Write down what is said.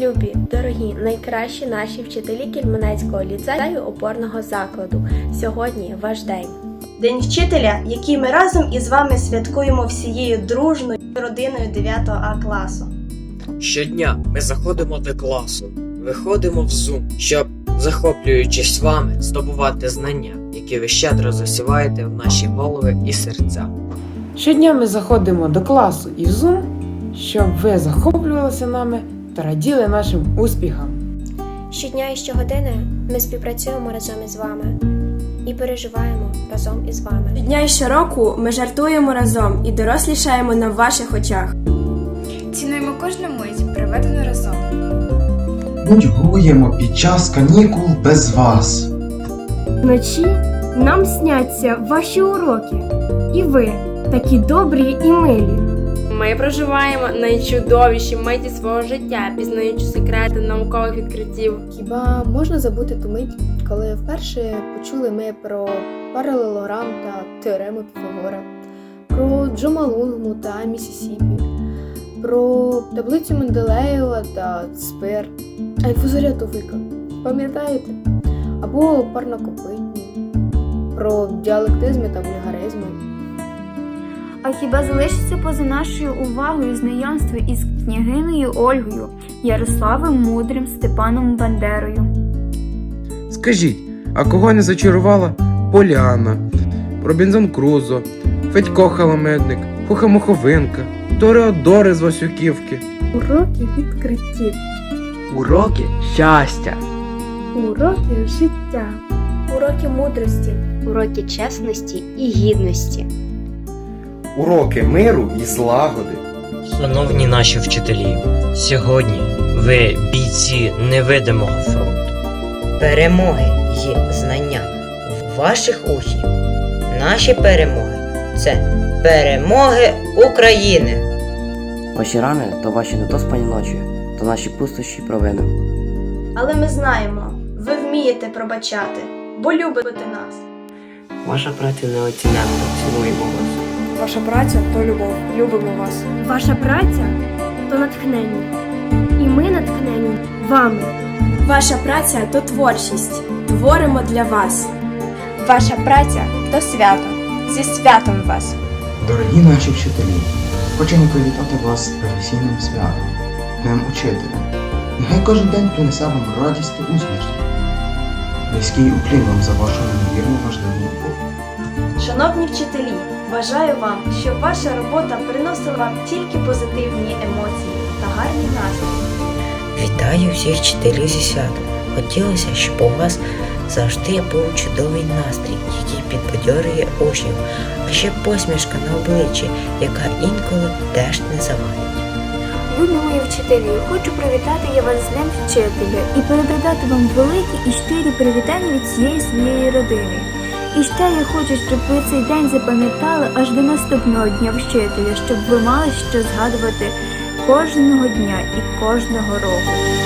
Дорогі найкращі наші вчителі Кільменецького ліцею опорного закладу. Сьогодні ваш день. День вчителя, який ми разом із вами святкуємо всією дружною родиною 9 А класу. Щодня ми заходимо до класу, виходимо в Zoom, щоб, захоплюючись вами, здобувати знання, які ви щедро засіваєте в наші голови і серця. Щодня ми заходимо до класу і в Zoom, щоб ви захоплювалися нами та раділи нашим успіхам. Щодня і щогодини ми співпрацюємо разом із вами і переживаємо разом із вами. Дня і щороку ми жартуємо разом і дорослішаємо на ваших очах. Цінуємо кожну мить, проведену разом. Нудьгуємо під час канікул без вас. Вночі нам сняться ваші уроки, і ви такі добрі і милі. Ми проживаємо найчудовіші миті свого життя, пізнаючи секрети наукових відкриттів. Хіба можна забути ту мить, коли вперше почули ми про паралелограм та теорему Піфагора, про Джомалунгму та Місісіпі, про таблицю Менделеєва та Цпер, а інфузорія Товика, пам'ятаєте? Або парнокопитні, про діалектизми та вульгаризми. А хіба залишиться поза нашою увагою знайомство із княгинею Ольгою, Ярославом Мудрим, Степаном Бандерою? Скажіть, а кого не зачарувала Поліана, Робінзон Крузо, Федько Халамедник, Хуха Муховинка, Тореодори з Васюківки? Уроки відкриттів, Уроки щастя! уроки життя. Уроки мудрості. уроки чесності і гідності. Уроки миру і злагоди. Шановні наші вчителі, сьогодні ви бійці невидимого фронту. Перемоги і знання ваших учнів. Наші перемоги це перемоги України. Ваші рани то ваші недоспані ночі, то наші пустощі провини. Але ми знаємо, ви вмієте пробачати, бо любите нас. Ваша праця неоціненна, цінуємо вас. Ваша праця то любов. Любимо вас. Ваша праця то натхнення. І ми натхнені вами. Ваша праця то творчість. Творимо для вас. Ваша праця то свято. Зі святом вас. Дорогі наші вчителі, хочемо привітати вас з професійним святом, Днем Учителя. Нехай кожен день принесе вам радість та усмішки. Низький уклін вам за вашу неймовірно важливу. Шановні вчителі, бажаю вам, щоб ваша робота приносила вам тільки позитивні емоції та гарний настрій. Вітаю всіх вчителів зі святом. Хотілося, щоб у вас завжди був чудовий настрій, який підбадьорює учнів, а ще посмішка на обличчі, яка інколи теж не завадить. Любі мої вчителі, хочу привітати я вас з Днем вчителя і передати вам великі і щирі привітання від всієї своєї родини. І ще я хочу, щоб ви цей день запам'ятали аж до наступного дня вчителя, щоб ви мали що згадувати кожного дня і кожного року.